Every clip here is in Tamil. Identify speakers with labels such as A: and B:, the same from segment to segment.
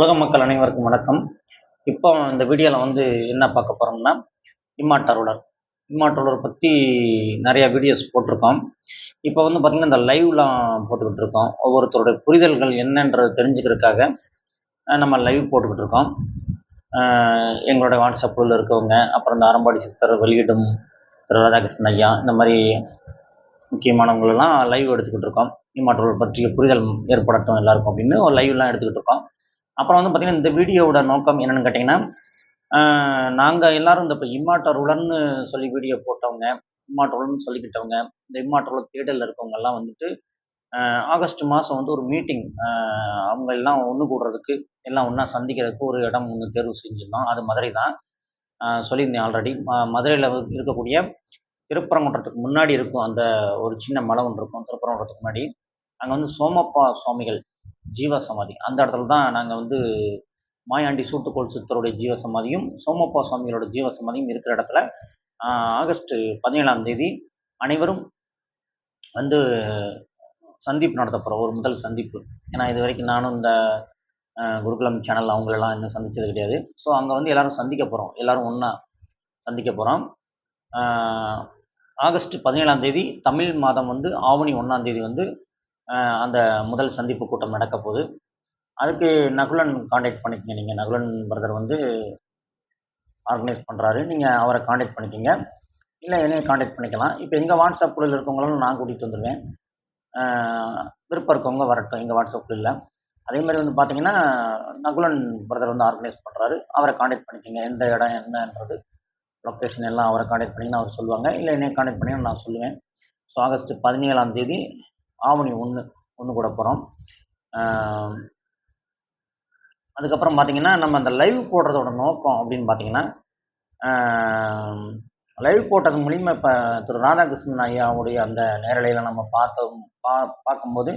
A: உலக மக்கள் அனைவருக்கும் வணக்கம். இப்போ இந்த வீடியோவில் வந்து என்ன பார்க்க போகிறோம்னா இம்மாட்டருளர் இம்மாட்டருளர் பற்றி நிறைய வீடியோஸ் போட்டிருக்கோம். இப்போ வந்து பார்த்திங்கன்னா இந்த லைவ்லாம் போட்டுக்கிட்டு இருக்கோம். ஒவ்வொருத்தருடைய புரிதல்கள் என்னன்றது தெரிஞ்சுக்கிறதுக்காக நம்ம லைவ் போட்டுக்கிட்டு இருக்கோம். எங்களுடைய வாட்ஸ்அப்பில் இருக்கவங்க அப்புறம் இந்த அறம்பாடி சித்தர் வெளியிடும் திரு ராதாகிருஷ்ணன் ஐயா இந்த மாதிரி முக்கியமானவங்களெல்லாம் லைவ் எடுத்துக்கிட்டு இருக்கோம். இம்மாற்றல் பற்றிய புரிதல் ஏற்படட்டும் எல்லாருக்கும் அப்படின்னு ஒரு லைவ்லாம் எடுத்துக்கிட்டு இருக்கோம். அப்புறம் வந்து பார்த்திங்கன்னா இந்த வீடியோவோட நோக்கம் என்னென்னு கேட்டிங்கன்னா நாங்கள் எல்லாரும் இந்த இப்போ இம்மாட்டருடன் சொல்லி வீடியோ போட்டவங்க இம்மாட்டருளன்னு சொல்லிக்கிட்டவங்க இந்த இம்மாட்டருள தேடலில் இருக்கவங்கெல்லாம் வந்துட்டு ஆகஸ்ட் மாதம் வந்து ஒரு மீட்டிங் அவங்க எல்லாம் ஒன்று கூடுறதுக்கு எல்லாம் ஒன்றா சந்திக்கிறதுக்கு ஒரு இடம் ஒன்று தேர்வு செஞ்சிருந்தோம். அது மதுரை தான். சொல்லியிருந்தேன் ஆல்ரெடி மதுரையில் இருக்கக்கூடிய திருப்பரங்குன்றத்துக்கு முன்னாடி இருக்கும் அந்த ஒரு சின்ன மலை ஒன்று இருக்கும். திருப்பரங்குன்றத்துக்கு முன்னாடி. அங்கே வந்து சோமப்பா சுவாமிகள் ஜீவ சமாதி அந்த இடத்துல தான் நாங்கள் வந்து மாயாண்டி சூட்டுக்கோள் சித்தருடைய ஜீவ சமாதியும் சோமப்பா சுவாமிகளோட ஜீவ சமாதியும் இருக்கிற இடத்துல ஆகஸ்ட் பதினேழாம் தேதி அனைவரும் வந்து சந்திப்பு நடத்த போகிறோம் ஒரு முதல் சந்திப்பு. ஏன்னா இது வரைக்கும் நானும் இந்த குருகுலம் சேனல் அவங்களெல்லாம் இன்னும் சந்திச்சது கிடையாது. ஸோ அங்கே வந்து எல்லோரும் சந்திக்க போகிறோம் எல்லோரும் ஒன்றா சந்திக்க போகிறோம் ஆகஸ்ட் பதினேழாம் தேதி தமிழ் மாதம் வந்து ஆவணி ஒன்றாம் தேதி வந்து அந்த முதல் சந்திப்பு கூட்டம் நடக்க போகுது. அதுக்கு நகுலன் காண்டாக்ட் பண்ணிக்கங்க. நீங்கள் நகுலன் பிரதர் வந்து ஆர்கனைஸ் பண்ணுறாரு நீங்கள் அவரை காண்டாக்ட் பண்ணிக்கோங்க. இல்லை என்னைய காண்டாக்ட் பண்ணிக்கலாம். இப்போ எங்கள் வாட்ஸ்அப் குழுவில் இருக்கவங்களும் நான் கூட்டிகிட்டு வந்துடுவேன் விருப்பம் இருக்கவங்க வரட்டும். எங்கள் வாட்ஸ்அப் குழுவில் அதே மாதிரி வந்து பார்த்தீங்கன்னா நகுலன் பிரதர் வந்து ஆர்கனைஸ் பண்ணுறாரு அவரை காண்டாக்ட் பண்ணிக்கோங்க. எந்த இடம் என்னன்றது லொக்கேஷன் எல்லாம் அவரை காண்டாக்ட் பண்ணிங்கன்னா அவர் சொல்லுவாங்க. இல்லை என்னைய காண்டாக்ட் பண்ணி நான் சொல்லுவேன். ஸோ ஆகஸ்ட் பதினேழாம் தேதி ஆவணி ஒன்று ஒன்று கூட போகிறோம் அதுக்கப்புறம் பார்த்தீங்கன்னா நம்ம அந்த லைவ் போடுறதோட நோக்கம் அப்படின்னு பார்த்தீங்கன்னா லைவ் போட்டது மூலிமா இப்போ திரு ராதாகிருஷ்ணன் ஐயாவுடைய அந்த நேரலையில் நம்ம பார்த்தோம் பா பார்க்கும்போது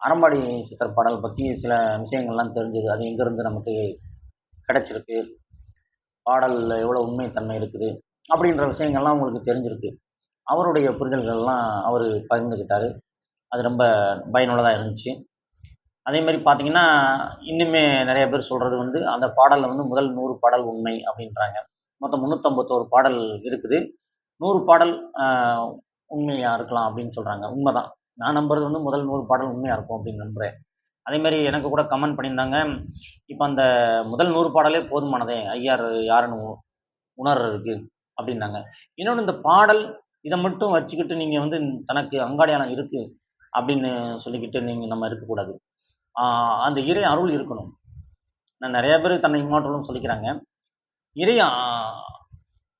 A: அறம்பாடி சித்தர் பாடல் பற்றி சில விஷயங்கள்லாம் தெரிஞ்சுது. அது எங்கேருந்து நமக்கு கிடச்சிருக்கு? பாடலில் எவ்வளோ உண்மைத்தன்மை இருக்குது? அப்படின்ற விஷயங்கள்லாம் உங்களுக்கு தெரிஞ்சிருக்கு. அவருடைய புரிதல்கள்லாம் அவர் பகிர்ந்துக்கிட்டாரு அது ரொம்ப பயனுள்ளதாக இருந்துச்சு. அதே மாதிரி பார்த்தீங்கன்னா இன்னுமே நிறைய பேர் சொல்கிறது வந்து அந்த பாடலில் வந்து முதல் நூறு பாடல் உண்மை அப்படின்றாங்க. மொத்தம் முந்நூற்றம்பத்தோரு பாடல் இருக்குது. நூறு பாடல் உண்மையாக இருக்கலாம் அப்படின்னு சொல்கிறாங்க உண்மை தான் நான் நம்புறது வந்து முதல் நூறு பாடல் உண்மையாக இருக்கும் அப்படின்னு நம்புகிறேன் அதேமாதிரி எனக்கு கூட கமெண்ட் பண்ணியிருந்தாங்க இப்போ அந்த முதல் நூறு பாடலே போதுமானதே ஐயார் யாருன்னு உணர்றதுக்கு அப்படின்னாங்க. இன்னொன்று இந்த பாடல் இதை மட்டும் வச்சுக்கிட்டு நீங்கள் வந்து தனக்கு அங்காடியானம் இருக்குது அப்படின்னு சொல்லிக்கிட்டு நீங்கள் நம்ம இருக்கக்கூடாது. அந்த இறை அருள் இருக்கணும். நான் நிறைய பேர் தன்னை இம்மாற்றலும் சொல்லிக்கிறாங்க. இறை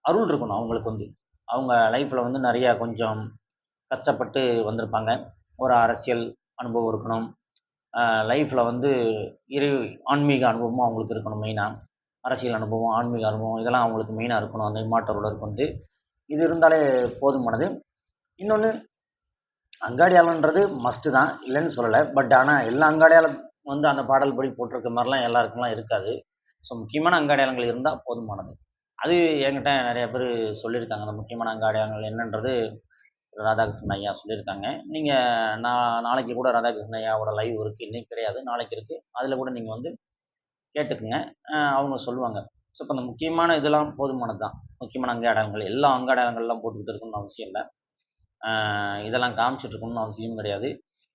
A: அருள் இருக்கணும் அவங்களுக்கு வந்து. அவங்க லைஃப்பில் வந்து நிறையா கொஞ்சம் கஷ்டப்பட்டு வந்திருப்பாங்க. ஒரு அரசியல் அனுபவம் இருக்கணும். லைஃப்பில் வந்து இறை ஆன்மீக அனுபவமும் அவங்களுக்கு இருக்கணும் மெயினாக அரசியல் அனுபவம் ஆன்மீக அனுபவம் இதெல்லாம் அவங்களுக்கு மெயினாக இருக்கணும். அந்த இம்மாற்றோடருக்கு வந்து. இது இருந்தாலே போதுமானது. இன்னொன்று அங்காடியாளன்றது மஸ்ட்டு தான் இல்லைன்னு சொல்லலை. பட் ஆனால் எல்லா அங்காடியாளம் வந்து அந்த பாடல் படி போட்டிருக்க மாதிரிலாம் எல்லாருக்கும்லாம் இருக்காது. ஸோ முக்கியமான அங்காடியாளங்கள் இருந்தால் போதுமானது. அது என்கிட்ட நிறைய பேர் சொல்லியிருக்காங்க. அந்த முக்கியமான அங்காடியாளங்கள் என்னன்றது ராதாகிருஷ்ணன் ஐயா சொல்லியிருக்காங்க. நீங்கள் நான் நாளைக்கு கூட ராதாகிருஷ்ணன் ஐயாவோட லைவ் இருக்குது இன்னைக்கு கிடையாது. நாளைக்கு இருக்குது அதில் கூட நீங்கள் வந்து கேட்டுக்குங்க. அவங்க சொல்லுவாங்க. ஸோ இப்போ அந்த முக்கியமான இதெல்லாம் போதுமானது தான். முக்கியமான அங்காடங்கள் எல்லா அங்காடங்கள்லாம் போட்டுக்கிட்டு இருக்கணும்னு அவசியம் இல்லை. இதெல்லாம் காமிச்சிட்டு இருக்கணும்னு அவசியம் கிடையாது.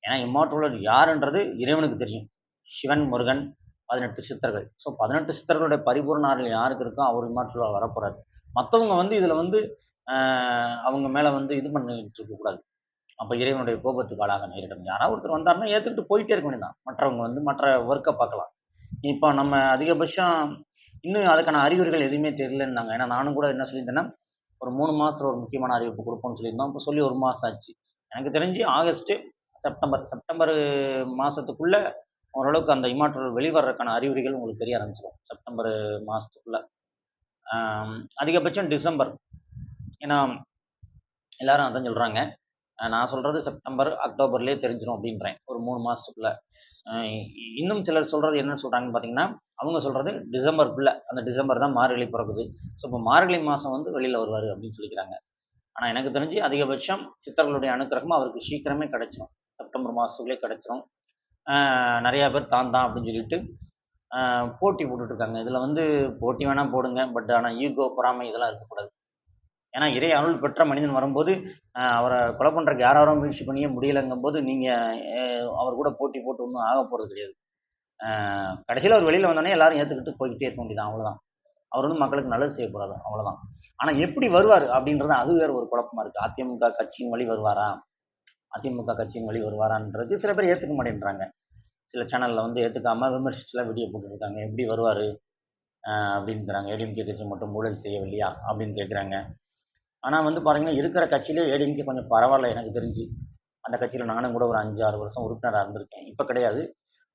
A: ஏன்னா இம்மாற்றுள்ளர் யாருன்றது இறைவனுக்கு தெரியும். சிவன் முருகன் பதினெட்டு சித்தர்கள். ஸோ பதினெட்டு சித்தர்களுடைய பரிபூர்ண ஆற்றல் யாருக்கு இருக்கோ அவர் இம்மாற்றுள்ளர் வரப்போறாரு. மற்றவங்க வந்து இதில் வந்து அவங்க மேலே வந்து இது பண்ணிட்டு இருக்கக்கூடாது அப்போ இறைவனுடைய கோபத்துக்கு ஆளாக நேரிடும் யாராவது ஒருத்தர் வந்தாருன்னா ஏற்றுக்கிட்டு போயிட்டே இருக்க வேண்டியதான் மற்றவங்க வந்து மற்ற ஒர்க்கை பார்க்கலாம். இப்போ நம்ம அதிகபட்சம் இன்னும் அதுக்கான அறிகுறிகள் எதுவுமே தெரியலன்னாங்க. ஏன்னா நானும் கூட என்ன சொல்லியிருந்தேன்னா ஒரு மூணு மாதத்தில் ஒரு முக்கியமான அறிவிப்பு கொடுப்போம்னு சொல்லியிருந்தோம். இப்போ சொல்லி ஒரு மாதம் ஆச்சு. எனக்கு தெரிஞ்சு ஆகஸ்ட்டு செப்டம்பர் செப்டம்பர் மாதத்துக்குள்ளே ஓரளவுக்கு அந்த இமாற்றல் வெளிவரதுக்கான அறிகுறிகள் உங்களுக்கு தெரிய ஆரம்பிச்சிடும் செப்டம்பர் மாதத்துக்குள்ளே அதிகபட்சம் டிசம்பர். ஏன்னா எல்லாரும் அதான் சொல்கிறாங்க நான் சொல்கிறது செப்டம்பர் அக்டோபர்லேயே தெரிஞ்சிடும் அப்படின்றேன். ஒரு மூணு மாதத்துக்குள்ளே இன்னும் சிலர் சொல்கிறது என்னன்னு சொல்கிறாங்கன்னு பார்த்தீங்கன்னா அவங்க சொல்கிறது டிசம்பருக்குள்ளே அந்த டிசம்பர் தான் மார்கழி பிறக்குது. ஸோ இப்போ மார்கழி மாதம் வந்து வெளியில் வருவார் அப்படின்னு சொல்லிக்கிறாங்க. ஆனால் எனக்கு தெரிஞ்சு அதிகபட்சம் சித்தர்களுடைய அனுக்கிரகம் அவருக்கு சீக்கிரமே கிடச்சிரும். செப்டம்பர் மாதத்துக்குள்ளே கிடைச்சிரும். நிறையா பேர் தான் தான் அப்படின்னு சொல்லிட்டு போட்டி போட்டுட்டு இருக்காங்க இதில் வந்து போட்டி வேணால் போடுங்க பட் ஆனால் ஈகோ பொறாமை இதெல்லாம் இருக்கக்கூடாது. ஏன்னா இறை அருள் பெற்ற மனிதன் வரும்போது அவரை கொலை பண்ணுறதுக்கு யார் முயற்சி பண்ணியே முடியலைங்கும் போது நீங்கள் அவர் கூட போட்டி போட்டு ஒன்றும் ஆக போகிறது கிடையாது. கடைசியில் அவர் வெளியில் வந்தோடனே எல்லாரும் ஏற்றுக்கிட்டு போய்கிட்டே இருக்க வேண்டியது அவ்வளோதான் அவர் வந்து மக்களுக்கு நல்லது செய்ய போகிறாரு அவ்வளோதான் ஆனால் எப்படி வருவார் அப்படின்றது அது வேறு ஒரு குழப்பமா இருக்குது அதிமுக கட்சியின் வழி வருவாரா? அதிமுக கட்சியின் வழி வருவாரான்றது சில பேர் ஏற்றுக்க மாட்டேன்றாங்க. சில சேனலில் வந்து ஏற்றுக்காமல் விமர்சிச்சுலாம் வீடியோ போட்டுருக்காங்க எப்படி வருவார்? அப்படின்றாங்க ஏடிஎம்கே கட்சி மட்டும் ஊழல் செய்யவில்லையா? அப்படின்னு கேட்குறாங்க ஆனால் வந்து பார்த்தீங்கன்னா இருக்கிற கட்சியிலே ஏடிஎம்கே கொஞ்சம் பரவாயில்ல எனக்கு தெரிஞ்சு. அந்த கட்சியில் நானும் கூட ஒரு அஞ்சு ஆறு வருஷம் உறுப்பினராக இருந்திருக்கேன். இப்போ கிடையாது.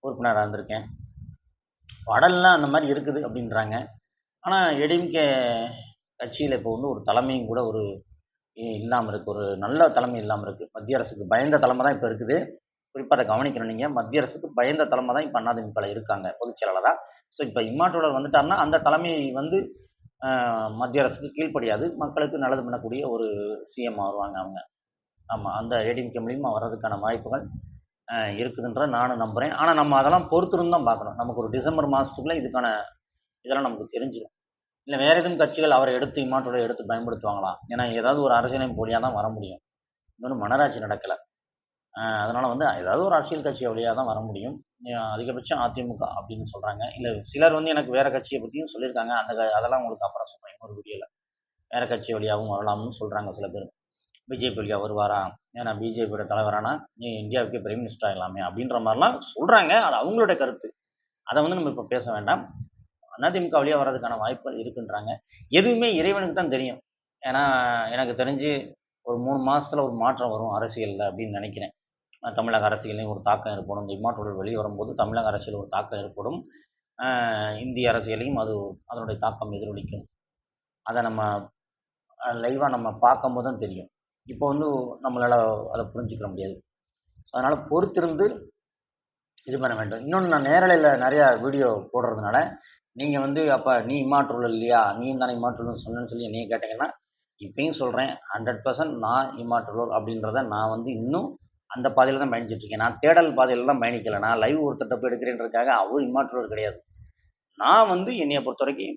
A: உறுப்பினராக இருந்திருக்கேன். வடலாம் அந்த மாதிரி இருக்குது அப்படின்றாங்க. ஆனால் எடிஎம்கே கட்சியில் இப்போ வந்து ஒரு தலைமையும் கூட ஒரு இல்லாமல் இருக்குது ஒரு நல்ல தலைமை இல்லாமல் இருக்குது மத்திய அரசுக்கு பயந்த தலைமை தான் இப்போ இருக்குது. குறிப்பாக அதை கவனிக்கணும் நீங்கள் மத்திய அரசுக்கு பயந்த தலைமை தான் இப்போ அதிமுகவில் இருக்காங்க பொதுச் செயலாளராக ஸோ இப்போ இம்மாற்றோடர் வந்துட்டாருன்னா அந்த தலைமை வந்து மத்திய அரசுக்கு கீழ்ப்படியாது. மக்களுக்கு நல்லது பண்ணக்கூடிய ஒரு சிஎம் வருவாங்க அவங்க. ஆமாம் அந்த ஏடிஎம்கே மூலியமாக வர்றதுக்கான வாய்ப்புகள் இருக்குதுன்ற நானும் நம்புகிறேன் ஆனால் நம்ம அதெல்லாம் பொறுத்துருந்து தான் பார்க்கணும். நமக்கு ஒரு டிசம்பர் மாதத்துக்குள்ளே இதுக்கான இதெல்லாம் நமக்கு தெரிஞ்சிடும் இல்லை வேறு எதுவும் கட்சிகள் அவரை எடுத்து இம்மாற்றோட எடுத்து பயன்படுத்துவாங்களா? ஏன்னா ஏதாவது ஒரு அரசியலமைப்பு வழியாக தான் வர முடியும். இன்னொன்று மனராட்சி நடக்கலை. அதனால் வந்து ஏதாவது ஒரு அரசியல் கட்சி வழியாக தான் வர முடியும். அதிகபட்சம் அதிமுக அப்படின்னு சொல்கிறாங்க இல்லை சிலர் வந்து எனக்கு வேறு கட்சியை பற்றியும் சொல்லியிருக்காங்க. அந்த அதெல்லாம் உங்களுக்கு அப்புறம் சொல்கிறேன் ஒரு வீடியோவில் வேறு கட்சி வழியாகவும் வரலாம்னு சொல்கிறாங்க சில பேர். பிஜேபிக்கு வருவாரா ஏன்னா பிஜேபியோட தலைவரானா நீ இந்தியாவுக்கு பிரைம் மினிஸ்டர் ஆகலாமே அப்படின்ற மாதிரிலாம் சொல்கிறாங்க அது அவங்களோட கருத்து. அதை வந்து நம்ம இப்போ பேச வேண்டாம். அதிமுக வழியாக வர்றதுக்கான வாய்ப்புகள் இருக்குன்றாங்க. எதுவுமே இறைவனுக்கு தான் தெரியும். ஏன்னா எனக்கு தெரிஞ்சு ஒரு மூணு மாதத்தில் ஒரு மாற்றம் வரும் அரசியலில் அப்படின்னு நினைக்கிறேன். தமிழக அரசியலையும் ஒரு தாக்கம் ஏற்படும். இந்த இம்மாற்றோடு வெளியே வரும்போது தமிழக அரசியல் ஒரு தாக்கம் ஏற்படும். இந்திய அரசியலையும் அது அதனுடைய தாக்கம் எதிரொலிக்கும். அதை நம்ம லைவாக நம்ம பார்க்கும்போது தான் தெரியும். இப்போ வந்து நம்மளால் அதை புரிஞ்சுக்க முடியாது. அதனால் பொறுத்திருந்து இது பண்ண வேண்டும். இன்னொன்று நான் நேரலையில் நிறையா வீடியோ போடுறதுனால நீங்கள் வந்து அப்போ நீ இம்மாற்றுள்ள இல்லையா? நீ தானே இம்மாற்றுள்ள சொன்னேன்னு சொல்லி நீங்கள் கேட்டிங்கன்னா இப்பயும் சொல்கிறேன் ஹண்ட்ரட் பர்சன்ட் நான் இம்மாற்றுள்ளோர் அப்படின்றத நான் வந்து இன்னும் அந்த பாதையில் தான் பயணிச்சிட்ருக்கேன் நான் தேடல் பாதையில் தான் பயணிக்கல. நான் லைவ் ஒருத்தட்ட போய் எடுக்கிறேன்றதுக்காக அவரும் இம்மாற்றுள்ளோர் கிடையாது. நான் வந்து என்னையை பொறுத்த வரைக்கும்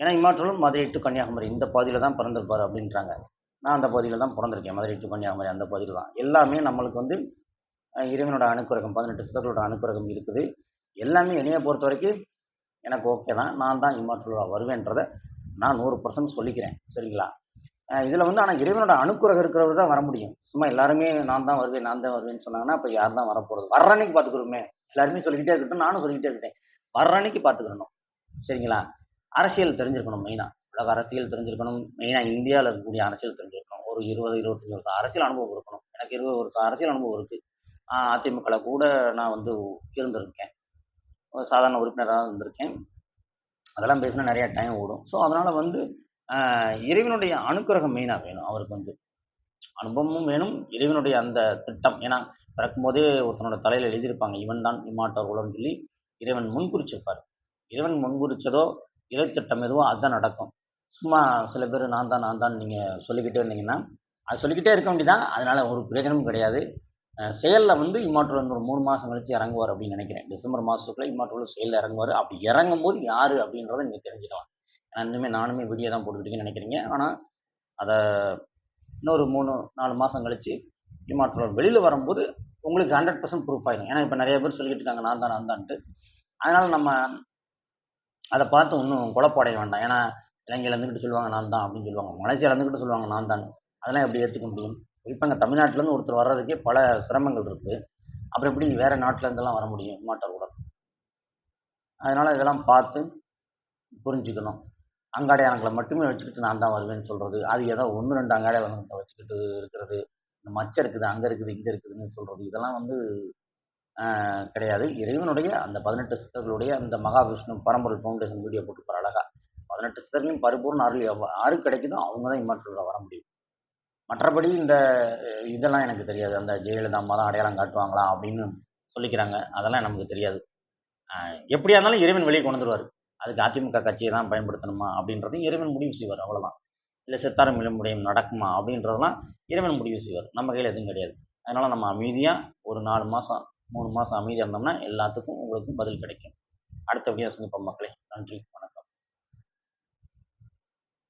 A: ஏன்னா இம்மாற்றுள்ளோர் மதுரை டு கன்னியாகுமரி இந்த பாதையில் தான் பிறந்திருப்பார் அப்படின்றாங்க. நான் அந்த பகுதியில் தான் பிறந்திருக்கேன். மதுரை டு கன்னியாகுமரி அந்த பகுதியில் தான். எல்லாமே நம்மளுக்கு வந்து இறைவனோட அனுக்கிரகம் பதினெட்டு சித்தர்களோட அனுக்கிரகம் இருக்குது. எல்லாமே என்னைய பொறுத்த வரைக்கும் எனக்கு ஓகே தான். நான் தான் இம்மாற்றுலா வருவேன்றதை நான் நூறு பர்சன்ட் சொல்லிக்கிறேன். சரிங்களா? இதில் வந்து ஆனால் இறைவனோட அனுக்கிரகம் இருக்கிறவர் தான் வர முடியும். சும்மா எல்லாருமே நான் தான் வருவேன் நான் தான் வருவேன்னு சொன்னாங்கன்னா அப்போ யார் தான் வரப்போகிறது வர்ற அன்னைக்கு பார்த்துக்கிறோமே எல்லாருமே சொல்லிக்கிட்டே இருக்கட்டும் நானும் சொல்லிக்கிட்டே இருக்கேன் வர்ற அன்னைக்கு பார்த்துக்கிறணும் சரிங்களா? அரசியல் தெரிஞ்சிருக்கணும் மெயினாக உலக அரசியல் தெரிஞ்சிருக்கணும். மெயினாக இந்தியாவில் இருக்கக்கூடிய அரசியல் தெரிஞ்சிருக்கணும். ஒரு இருபது இருபத்தஞ்சி வருஷம் அரசியல் அனுபவம் இருக்கணும் எனக்கு இருபது வருஷம் அரசியல் அனுபவம் இருக்குது அதிமுகவில் கூட நான் வந்து இருந்திருக்கேன். ஒரு சாதாரண உறுப்பினராக இருந்திருக்கேன். அதெல்லாம் பேசினா நிறையா டைம் ஓடும். ஸோ அதனால் வந்து இறைவனுடைய அனுக்கிரகம் மெயினாக வேணும். அவருக்கு வந்து அனுபவமும் வேணும். இறைவனுடைய அந்த திட்டம் ஏன்னா பிறக்கும்போதே ஒருத்தனோட தலையில் எழுதியிருப்பாங்க இவன் தான் இம்மாட்டவர்களோன்னு சொல்லி இறைவன் முன்குறிச்சிருப்பார். இறைவன் முன்குறிச்சதோ இறை திட்டம் எதுவோ அதுதான் நடக்கும். சும்மா சில பேர் நான் தான் நான் தான் நீங்கள் சொல்லிக்கிட்டே இருந்தீங்கன்னா அது சொல்லிக்கிட்டே இருக்க வேண்டியதான் அதனால் ஒரு பிரயோஜனமும் கிடையாது. செயலில் வந்து இம்மாற்றல் வந்து ஒரு மூணு மாதம் கழிச்சு இறங்குவார் அப்படின்னு நினைக்கிறேன். டிசம்பர் மாதத்துக்குள்ள இம்மாற்றல் செயலில் இறங்குவார். அப்படி இறங்கும் போது யார் அப்படின்றத நீங்கள் தெரிஞ்சுக்கலாம். ஏன்னா இன்னுமே நானுமே வீடியோ தான் போட்டுக்கிட்டீங்கன்னு நினைக்கிறீங்க. ஆனால் அதை இன்னொரு மூணு நாலு மாதம் கழிச்சு இம்மாற்றல் வெளியில் வரும்போது உங்களுக்கு ஹண்ட்ரட் பர்சன்ட் ப்ரூஃப் ஆகிடும் ஏன்னா இப்போ நிறைய பேர் சொல்லிக்கிட்டு இருக்காங்க நான் தான் நான் தான்ட்டு. அதனால் நம்ம அதை பார்த்து ஒன்றும் குழப்பம் அடைய வேண்டாம். ஏன்னா இலங்கையில் இருந்துக்கிட்டு சொல்லுவாங்க நான் தான் அப்படின்னு சொல்லுவாங்க. மலேசியா இருந்துக்கிட்டு சொல்லுவாங்க நான் தான். அதெல்லாம் எப்படி ஏற்றுக்க முடியும்? இப்போ அங்கே தமிழ்நாட்டிலேருந்து ஒருத்தர் வர்றதுக்கே பல சிரமங்கள் இருக்குது அப்புறம் எப்படி வேறு நாட்டில் வர முடியும்? மாட்டார் கூட. அதனால் இதெல்லாம் பார்த்து புரிஞ்சுக்கணும். அங்காடையாளங்களை மட்டுமே வச்சுக்கிட்டு நான் தான் வருவேன்னு சொல்கிறது அது ஏதோ ஒன்று ரெண்டு அங்காடையாளங்களை வச்சுக்கிட்டு இருக்கிறது. இந்த மச்சம் இருக்குது அங்கே இருக்குது இங்கே இருக்குதுன்னு சொல்கிறது இதெல்லாம் வந்து கிடையாது. இறைவனுடைய அந்த பதினெட்டு சித்தர்களுடைய அந்த மகாவிஷ்ணு பரம்பொருள் ஃபவுண்டேஷன் வீடியோ போட்டு அழகாக பதினெட்டு சித்தர்களையும் பரிபூர்ண அருள் எவ்வ- கிடைக்குதோ அவங்க தான் இம்மாற்றத்தில் வர முடியும். மற்றபடி இந்த இதெல்லாம் எனக்கு தெரியாது. அந்த ஜெயலலிதா அம்மா தான் அடையாளம் காட்டுவாங்களா அப்படின்னு சொல்லிக்கிறாங்க. அதெல்லாம் நமக்கு தெரியாது. எப்படியா இருந்தாலும் இறைவன் வெளியே கொண்டு வந்துருவார். அதுக்கு அதிமுக கட்சியை தான் பயன்படுத்தணுமா அப்படின்றதையும் இறைவன் முடிவு செய்வார். அவ்வளோதான் இல்லை சித்தாரம் முடியும் நடக்குமா அப்படின்றதெல்லாம் இறைவன் முடிவு செய்வார். நம்ம கையில் எதுவும் கிடையாது. அதனால் நம்ம அமைதியாக ஒரு நாலு மாதம் மூணு மாதம் அமைதியாக இருந்தோம்னா எல்லாத்துக்கும் உங்களுக்கும் பதில் கிடைக்கும். அடுத்த வீடியோ சந்திப்போம் மக்களே. நன்றி.